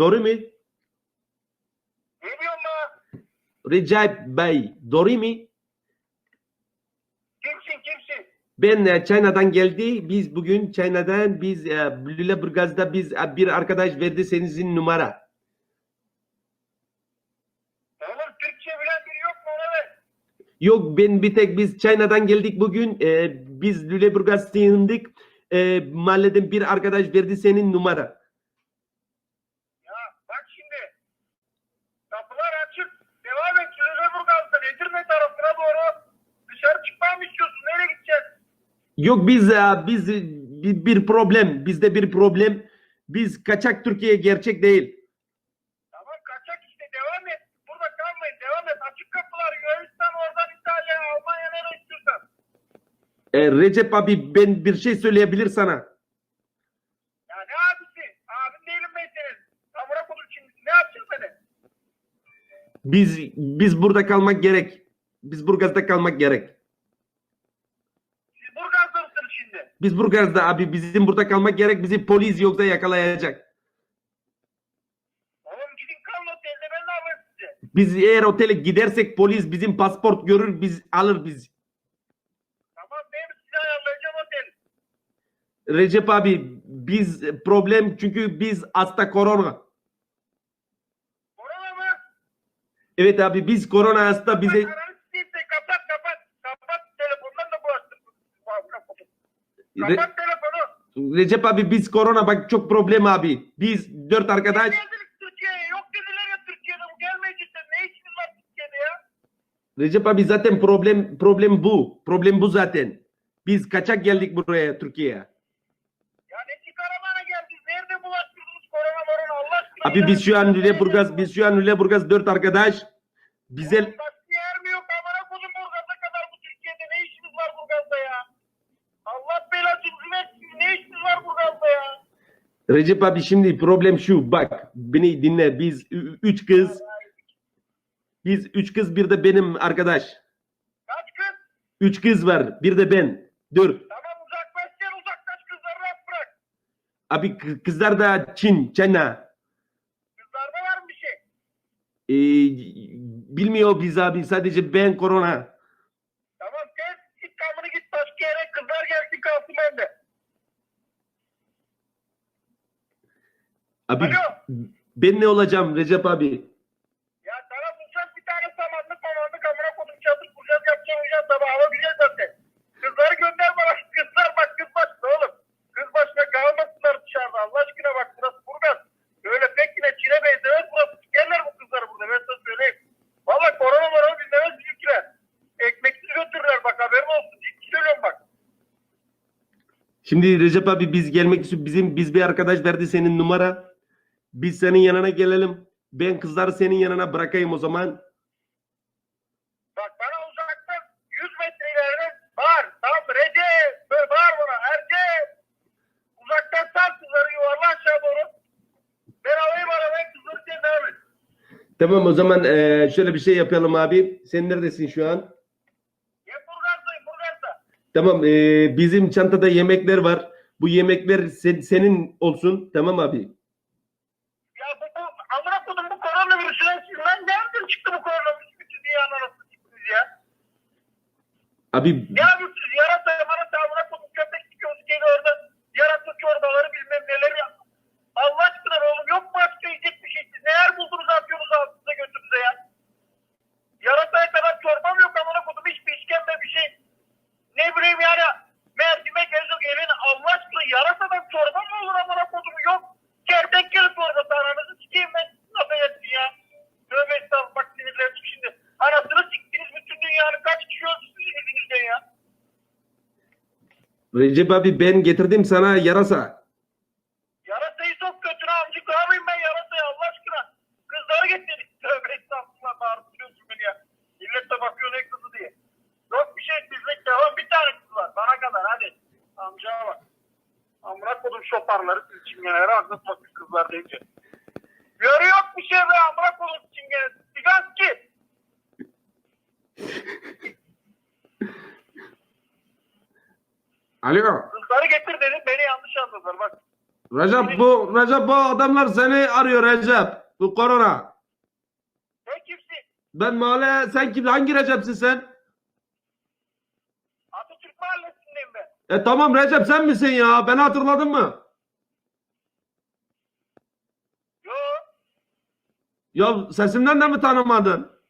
Doğru mu? Ne diyorsun? Recep Bey. Doğru mu? Kimsin kimsin? Ben e, Çayna'dan geldi. Biz bugün Çayna'dan biz e, Lüleburgaz'da biz e, bir arkadaş verdi senin numara. Oğlum Türkçe bilen biri yok mu ona ver? Yok ben bir tek biz Çayna'dan geldik bugün. E, biz Lüleburgaz sığındık. E, mahalleden bir arkadaş verdi senin numara. Ya bak şimdi. Kapılar açık. Devam et. Lüleburgaz'dan Edirne tarafına doğru dışarı çıkmamı mı istiyorsun? Nereye gideceğiz? Yok biz e, biz bir, bir problem. Bizde bir problem. Biz kaçak Türkiye gerçek değil. Tamam kaçak işte devam et. Burada kalmayın devam et. Açık kapılar Yunanistan oradan İtalya Almanya nereye istiyorsan. E, Recep abi ben bir şey söyleyebilir sana. Ya ne abisi? Abin değilim ben senin. Amına kodum şimdi. Ne yapacaksın beni? Biz biz burada kalmak gerek. Biz Burgaz'da kalmak gerek. Siz Burgaz'da Biz Burgaz'da abi bizim burada kalmak gerek. Bizi polis yoksa yakalayacak. Oğlum gidin kalın otelde ben ne yapayım size? Biz eğer otele gidersek polis bizim pasport görür biz alır biz. Tamam ben size ayarlayacağım otel. Recep abi biz problem çünkü biz hasta korona. Korona mı? Evet abi biz korona hasta bize Re- Kapat telefonu. Recep abi biz korona bak çok problem abi. Biz dört arkadaş Geldik Türkiye'ye. Yok dediler ya Türkiye'de bu gelmeyecekler. Ne işiniz var Türkiye'de ya? Recep abi zaten problem problem bu. Problem bu zaten. Biz kaçak geldik buraya Türkiye'ye. Ya ne çıkaramana geldiniz? Nerede bulaştırdınız korona morona Allah aşkına? Abi biz şu an Lüleburgaz biz şu an Lüleburgaz dört arkadaş. Bize Oğlum taksi yer mi yok? Amına kodum Burgaz'a kadar bu Türkiye'de. Ne işiniz var Burgaz'da ya? Allah belasını versin. Ne işiniz var Burgaz'da ya? Recep abi şimdi problem şu bak beni dinle biz üç kız biz üç kız bir de benim arkadaş. Kaç kız? Üç kız var bir de ben. Dört. Tamam uzaklaş sen uzaklaş kızları rahat bırak. Abi kı- kızlar da Çin, Çina. Kızlarda var mı bir şey? Ee, bilmiyor biz abi sadece ben korona. Tamam sen git kamını git başka yere kızlar gelsin kalsın bende. Abi Alo. Ben ne olacağım Recep abi? Ya sana bulacağız bir tane samanlık mamanlık amına kodum çadır kuracağız yapacağız uyacağız sabah hava güzel zaten. Kızları gönder bana kızlar bak kız başına oğlum. Kız başına kalmasınlar dışarıda Allah aşkına bak burası Burgaz. Öyle pek yine Çin'e benzemez burası. Sikerler bu kızları burada ben sana söyleyeyim. Valla korona morona dinlemez bizimkiler. Ekmeksiz götürürler bak haberin olsun. Ciddi söylüyorum bak. Şimdi Recep abi biz gelmek istiyoruz. Bizim biz bir arkadaş verdi senin numara. Biz senin yanına gelelim. Ben kızları senin yanına bırakayım o zaman. Bak bana uzaktan 100 metre ileride bağır. Tamam mı? Recep. Böyle bağır bana. Ercep. Uzaktan sal kızları yuvarla aşağı doğru. Ben alayım arabayı kızları sen devam et. Tamam o zaman eee, şöyle bir şey yapalım abi. Sen neredesin şu an? Ya Burgaz'dayım Burgaz'da. Tamam eee, bizim çantada yemekler var. Bu yemekler sen- senin olsun. Tamam abi. Ya bu, bu amına kodum bu siz lan nereden çıktı bu koronavirüs? Bütün dünyanın arasında çıktınız ya. Abi Ne yapıyorsunuz? Yarasa marasa amına kodum köpek çıkıyoruz gene orada. Yarasa çorbaları bilmem neleri. Allah aşkına oğlum yok mu başka yiyecek bir şey? Siz neler buldunuz atıyorsunuz ağzınıza götünüze ya? Yarasaya kadar çorba mı yok amına kodum hiçbir işkembe bir şey. Ne bileyim yani mercimek ezok elin Allah aşkına yarasadan çorba mı olur amına kodum yok. Kertenkele çorbası ananızı sikeyim ben sizin affedersin ya. Tövbe estağfurullah bak sinirlendim şimdi. Anasını siktiniz bütün dünyanın kaç kişi öldü sizin yüzünüzden ya. Recep abi ben getirdim sana yarasa. Yarasayı sok götüne amcık yapayım ben yarasayı Allah aşkına. Kızları getirdik. Tövbe estağfurullah beni ya. Millet de bakıyor ne kızı diye. Yok bir şey bizlik devam bir tane kız var. Bana kadar hadi. Amcaya bak. Amına kodum şoparları siz çingenelere aklına bakıyor kızlar deyince. Yarı yok bir şey be amına kodum çingene. Siganski. Alo. Kızları getir dedim beni yanlış anladılar bak. Recep bu Recep bu adamlar seni arıyor Recep. Bu korona. Sen kimsin? Ben mahalle sen kim hangi Recep'sin sen? Atatürk Mahallesi'ndeyim ben. E tamam Recep sen misin ya? Beni hatırladın mı? Yo. Ya sesimden de mi tanımadın?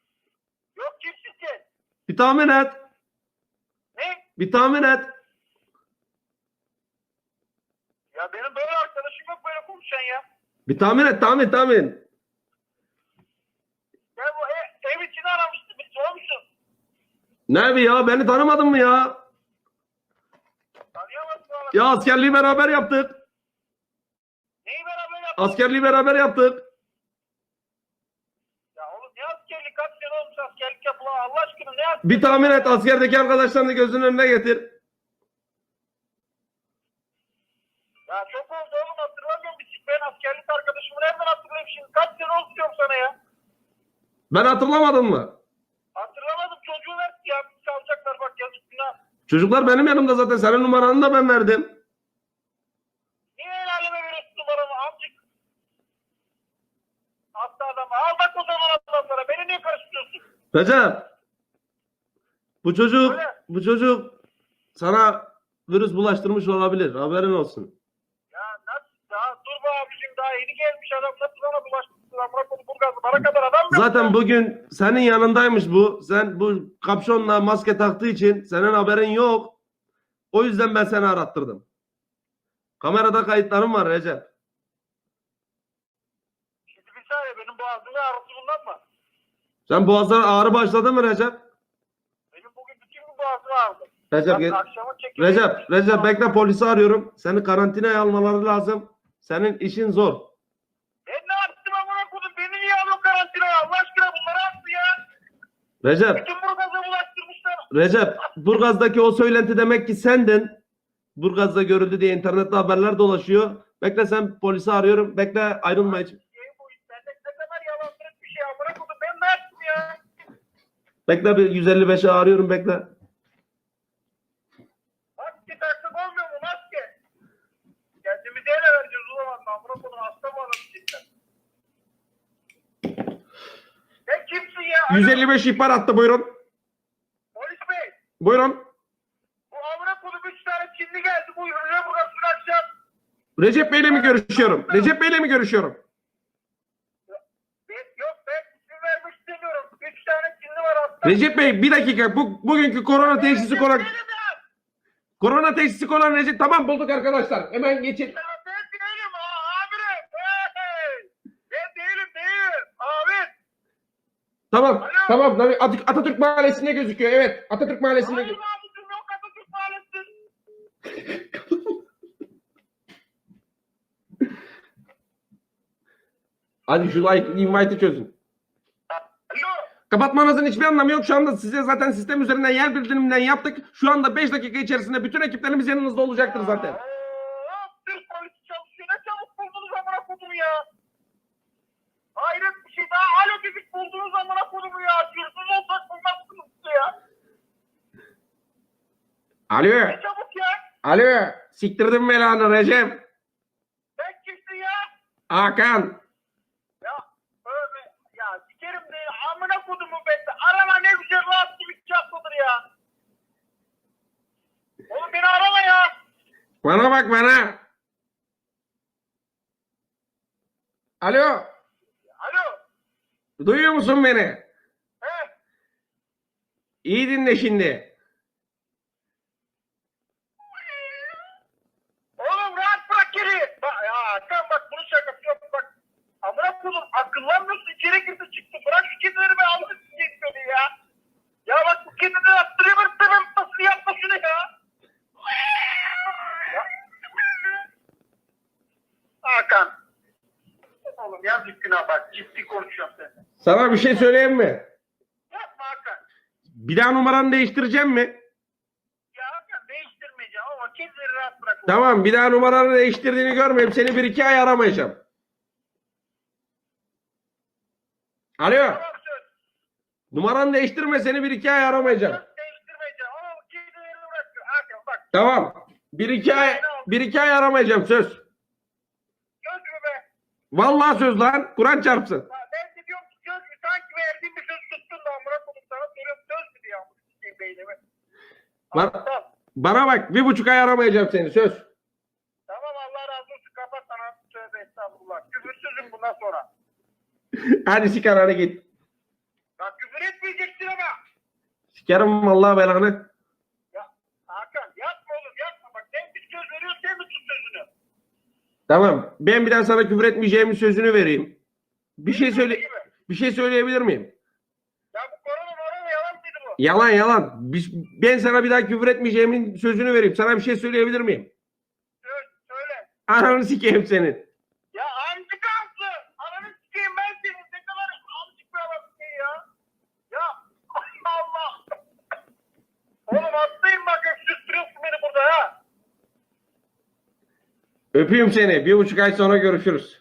Yok kimsin sen? Bir tahmin et. Ne? Bir tahmin et. Ya benim böyle arkadaşım yok böyle konuşan ya. Bir tahmin et tahmin tahmin. Ben bu ev, ev içini aramıştım. Bir sormuşsun. Ne bir ya beni tanımadın mı ya? Tanıyamazsın ama. Ya askerliği beraber yaptık. Neyi beraber yaptık? Askerliği beraber yaptık. Ya oğlum ne askerlik? Kaç sene olmuş askerlik yapılan? Allah aşkına ne askerlik? Bir tahmin et askerdeki arkadaşlarını gözünün önüne getir. Ya çok oldu oğlum hatırlamıyorum. Bir ben askerlik arkadaşımı nereden hatırlayayım şimdi? Kaç sene oldu diyorum sana ya. Ben hatırlamadın mı? Hatırlamadım çocuğu ver ya. Çalacaklar bak yazık günah. Çocuklar benim yanımda zaten. Senin numaranı da ben verdim. Niye el aleme veriyorsun numaramı amcık? Hatta adam al bak o zaman adamlara. Beni niye karıştırıyorsun? Recep. Bu çocuk, Öyle. bu çocuk sana virüs bulaştırmış olabilir. Haberin olsun. Ya nasıl? Daha dur be abicim daha Amına Burgaz'ı. Bana kadar adam? Zaten bugün senin yanındaymış bu. Sen bu kapşonla maske taktığı için senin haberin yok. O yüzden ben seni arattırdım. Kamerada kayıtlarım var Recep. Şimdi bir saniye benim boğazımda ağrısı bundan mı? Sen boğazdan ağrı başladı mı Recep? Benim bugün bütün gün boğazım ağrıdı. Recep, gel-. Recep, Recep bekle polisi arıyorum. Seni karantinaya almaları lazım. Senin işin zor. Ben ne yaptım amına koydum? Beni niye alıyor karantinaya? Allah aşkına bunları attı ya. Recep, Bütün Burgaz'a bulaştırmışlar. Recep, Burgaz'daki o söylenti demek ki sendin. Burgaz'da görüldü diye internette haberler dolaşıyor. Bekle sen polisi arıyorum. Bekle ayrılma hiç. Bekle bir 155'e arıyorum bekle. Maske taksak olmuyor mu maske? Kendimize ele vereceğiz o zaman. Amına koydum hasta mı adam cidden? Sen kimsin ya? Alo, 155 ihbar attı buyurun. Polis bey. Buyurun. Bu amına koydum 3 tane Çinli geldi. Bu yürüyor burasını akşam. Recep Bey'le mi görüşüyorum? Recep Bey'le mi görüşüyorum? Ben, yok ben isim vermek istemiyorum. 3 tane Çinli var. Recep Bey bir dakika. Bu, bugünkü korona teşhisi ya. korona teşhisi olan Recep tamam bulduk arkadaşlar. Hemen geçin. Ya ben değilim ha, amirim. Hey! Ben değilim değilim. Abi. Tamam. Alo. Tamam. tabii. Atatürk, Atatürk Mahallesi'nde gözüküyor. Evet. Atatürk Mahallesi'nde. Hayır gözüküyor. abicim yok Atatürk Mahallesi. Hadi şu like invite'ı çözün. Alo. Kapatmanızın hiçbir anlamı yok. Şu anda size zaten sistem üzerinden yer bildiriminden yaptık. Şu anda 5 dakika içerisinde bütün ekiplerimiz yanınızda olacaktır zaten. Aa, Türk polisi çalışıyor. Ne çabuk buldunuz amına kodumu ya. Hayret bir şey daha alo dedik buldunuz amına kodumu ya. Cürsüz olsak bulmazsınız ya. Alo. Ne çabuk ya. Alo. Siktirdim belanı Recep. Sen kimsin ya? Hakan. Ya öyle ya sikerim de amına kodumu bekle. Arama ne güzel rahat gibi haftadır ya. Oğlum beni arama ya. Bana bak bana. Alo. Duyuyor musun beni? He. İyi dinle şimdi. Oğlum rahat bırak geri. Bak ya sen bak bunun şakası yok bak. Amına kodum akıllanmıyorsun içeri girdi çıktı. Bırak şu kedileri be aldı beni ya. Ya bak bu kedileri attırıyor ben senin nasıl yapma şunu ya. ya. Hakan. Oğlum yazık günah bak ciddi konuşuyorum sen. Sana bir şey söyleyeyim mi? Yapma Hakan. Bir daha numaranı değiştireceğim mi? Ya Hakan değiştirmeyeceğim ama kedileri rahat bırak. Tamam bir daha numaranı değiştirdiğini görmeyeyim. Seni bir iki ay aramayacağım. Alo. Tamam söz. Numaranı değiştirme seni bir iki ay aramayacağım. Söz değiştirmeyeceğim ama kedileri bırak. Hakan bak. Tamam. Bir iki ay bir iki ay aramayacağım söz. Vallahi söz lan. Kur'an çarpsın. Ya ben de diyorum ki söz mü? Sanki verdiğim bir söz tuttun da amına koydum sana soruyorum söz mü diye amına koyayım beynime. Bana, Tamam. bana bak bir buçuk ay aramayacağım seni söz. Tamam Allah razı olsun kapat sana tövbe estağfurullah. Küfürsüzüm bundan sonra. Hadi sikar hadi git. Bak küfür etmeyeceksin ama. Sikerim vallahi belanı. Ya Hakan yapma oğlum yapma bak sen bir söz veriyorsun sen mi tut sözünü? Tamam. Ben bir daha sana küfür etmeyeceğimin sözünü vereyim. Bir şey söyle bir şey söyleyebilir miyim? Ya bu korona morona yalan? Yalan. Biz, ben sana bir daha küfür etmeyeceğimin sözünü vereyim. Sana bir şey söyleyebilir miyim? Söz söyle. Ananı sikeyim senin. Ya amcık ağzı. Ananı sikeyim ben senin. Ne kadar amcık bir adam şey ya. Ya Allah. Oğlum hastayım bak öksürtüyorsun beni burada ha. Öpüyorum seni. Bir buçuk ay sonra görüşürüz.